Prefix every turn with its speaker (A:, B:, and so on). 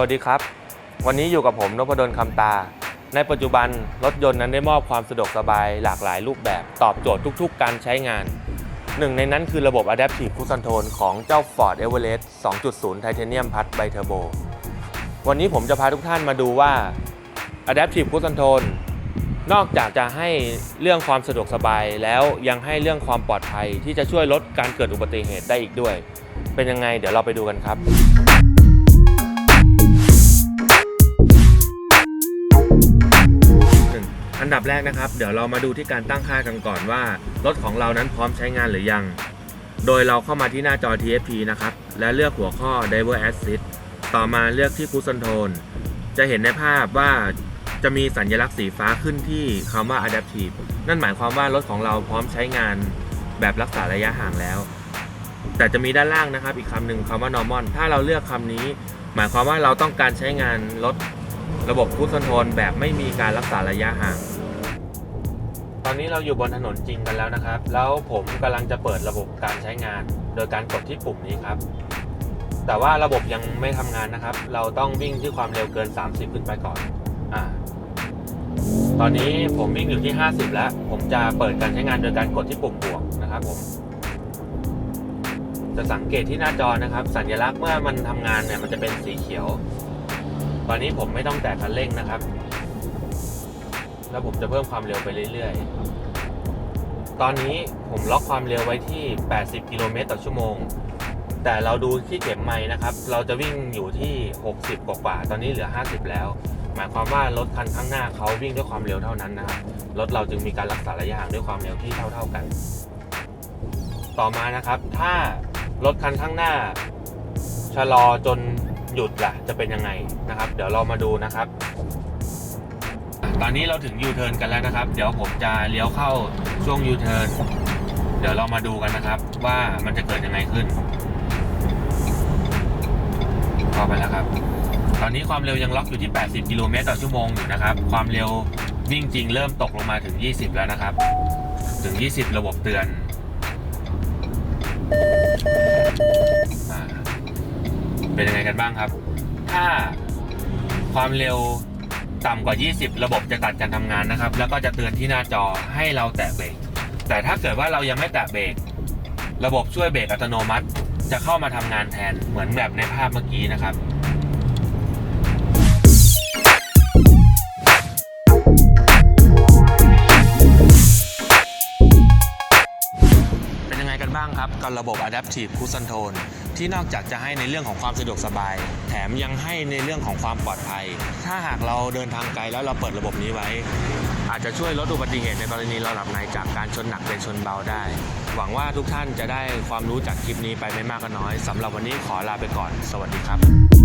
A: วัสดีครับ วันนี้อยู่กับผมนพดลคำตา ในปัจจุบันรถยนต์นั้นได้มอบความสะดวกสบายหลากหลายรูปแบบตอบโจทย์ทุก ๆ การใช้งาน หนึ่งในนั้นคือระบบ Adaptive Cruise Control ของเจ้า Ford Everest 2.0 Titanium Plus Bi Turbo วันนี้ผมจะพาทุกท่านมาดูว่า Adaptive Cruise Control นอกจากจะให้เรื่องความสะดวกสบายแล้วยังให้เรื่องความปลอดภัยที่จะช่วยลดการเกิดอุบัติเหตุได้อีกด้วย เป็นยังไงเดี๋ยวเราไปดูกันครับ ดับแรกนะครับ เดี๋ยวเรามาดูที่การตั้งค่ากันก่อนว่า รถของเรานั้นพร้อมใช้งานหรือยัง โดยเราเข้ามาที่หน้าจอ TFP นะครับ และเลือกหัวข้อ Driver Assist ต่อมาเลือกที่ Cruise Control จะเห็นในภาพว่าจะมีสัญลักษณ์สีฟ้าขึ้นที่คำว่า Adaptive นั่นหมายความว่ารถของเราพร้อมใช้งานแบบรักษาระยะห่างแล้ว แต่จะมีด้านล่างนะครับ อีกคำหนึ่งคำว่า Normal ถ้าเราเลือกคำนี้ หมายความว่าเราต้องการใช้งานรถระบบ Cruise Control แบบไม่มีการรักษาระยะห่าง ตอนนี้เราอยู่บนถนนจริงกันแล้วนะครับ แล้วผมกำลังจะเปิดระบบการใช้งาน โดยการกดที่ปุ่มนี้ครับ แต่ว่าระบบยังไม่ทำงานนะครับ เราต้องวิ่งที่ความเร็วเกิน 30 ขึ้นไปก่อนอ่าตอนนี้ผมวิ่งอยู่ที่ 50 แล้ว ผมจะเปิดการใช้งานโดยการกดที่ปุ่มบวกนะครับผม จะสังเกตที่หน้าจอนะครับ สัญลักษณ์เมื่อมันทำงานเนี่ยมันจะเป็นสีเขียว ตอนนี้ผมไม่ต้องแตะคันเร่งนะครับ แล้วผมจะเพิ่มความเร็วไปเรื่อยๆ ตอนนี้ผมล็อกความเร็วไว้ที่ 80 กิโลเมตรต่อชั่วโมง แต่เราดูที่เข็มไม้นะครับ เราจะวิ่งอยู่ที่ 60 กว่าๆ ตอนนี้เหลือ 50 แล้ว หมายความว่ารถคันข้างหน้าเขาวิ่งด้วยความเร็วเท่านั้นนะครับ รถเราจึงมีการรักษาระยะห่างด้วยความเร็วที่เท่า ๆกัน ต่อมานะครับ ถ้ารถคันข้างหน้าชะลอจนหยุดล่ะจะเป็นยังไงนะครับ เดี๋ยวเรามาดูนะครับ ตอนนี้เราถึงยูเทิร์นกันแล้วนะครับ เดี๋ยวผมจะเลี้ยวเข้าช่วงยูเทิร์นเดี๋ยวเรามาดูกันนะครับ ว่ามันจะเกิดยังไงขึ้นเข้าไปแล้วครับ ตอนนี้ความเร็วยังล็อกอยู่ที่ 80 กิโลเมตรต่อชั่วโมงอยู่นะครับ ความเร็ววิ่งจริงเริ่มตกลงมาถึง 20 แล้วนะครับ ถึง 20 ระบบเตือนเป็นยังไงกันบ้างครับ ถ้าความเร็ว ต่ำกว่า 20 ระบบจะตัดการทำงานนะครับ แล้วก็จะเตือนที่หน้าจอให้เราแตะเบรก แต่ถ้าเกิดว่าเรายังไม่แตะเบรก ระบบช่วยเบรกอัตโนมัติ จะเข้ามาทำงานแทนเหมือนแบบในภาพเมื่อกี้นะครับ กันบ้างครับกับระบบ Adaptive Cruise Control ที่นอกจากจะให้ในเรื่องของความสะดวกสบาย แถมยังให้ในเรื่องของความปลอดภัย ถ้าหากเราเดินทางไกลแล้วเราเปิดระบบนี้ไว้ อาจจะช่วยลดอุบัติเหตุในกรณีเราหลับในจากการชนหนักเป็นชนเบาได้ หวังว่าทุกท่านจะได้ความรู้จากคลิปนี้ไปไม่มากก็น้อยสำหรับวันนี้ขอลาไปก่อน สวัสดีครับ